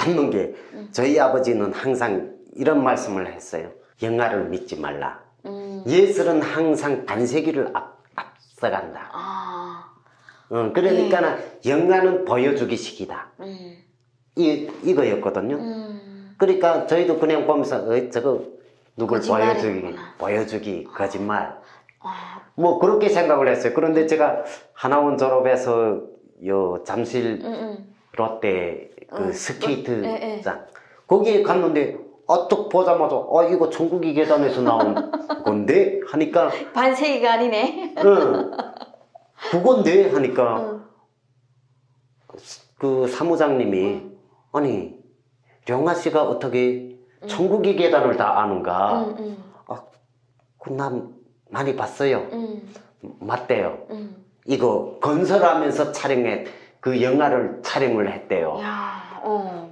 받는 게 저희 아버지는 항상 이런 말씀을 했어요. 영화를 믿지 말라. 음. 예술은 항상 반세기를 앞, 앞서간다. 아. 어, 그러니까 영화는 보여주기식이다. 음. 이, 이거였거든요. 음. 그러니까 저희도 그냥 보면서 어, 저거 누굴 보여주기. 보여주기, 거짓말. 아. 뭐 그렇게 생각을 했어요. 그런데 제가 하나원 졸업해서 요 잠실 음. 음. 롯데 그 어, 예, 예. 스케이트장 거기에 갔는데 어떻 보자마자 어 이거 천국이 계단에서 나온 건데 하니까 반세기가 아니네. 응 그건데 하니까 응. 그 사무장님이 아니 령아 씨가 어떻게 천국이 계단을 다 아는가 음. 음. 그난 많이 봤어요 음. 맞대요 음. 이거 건설하면서 촬영해 그 영화를 촬영을 했대요 야. 어.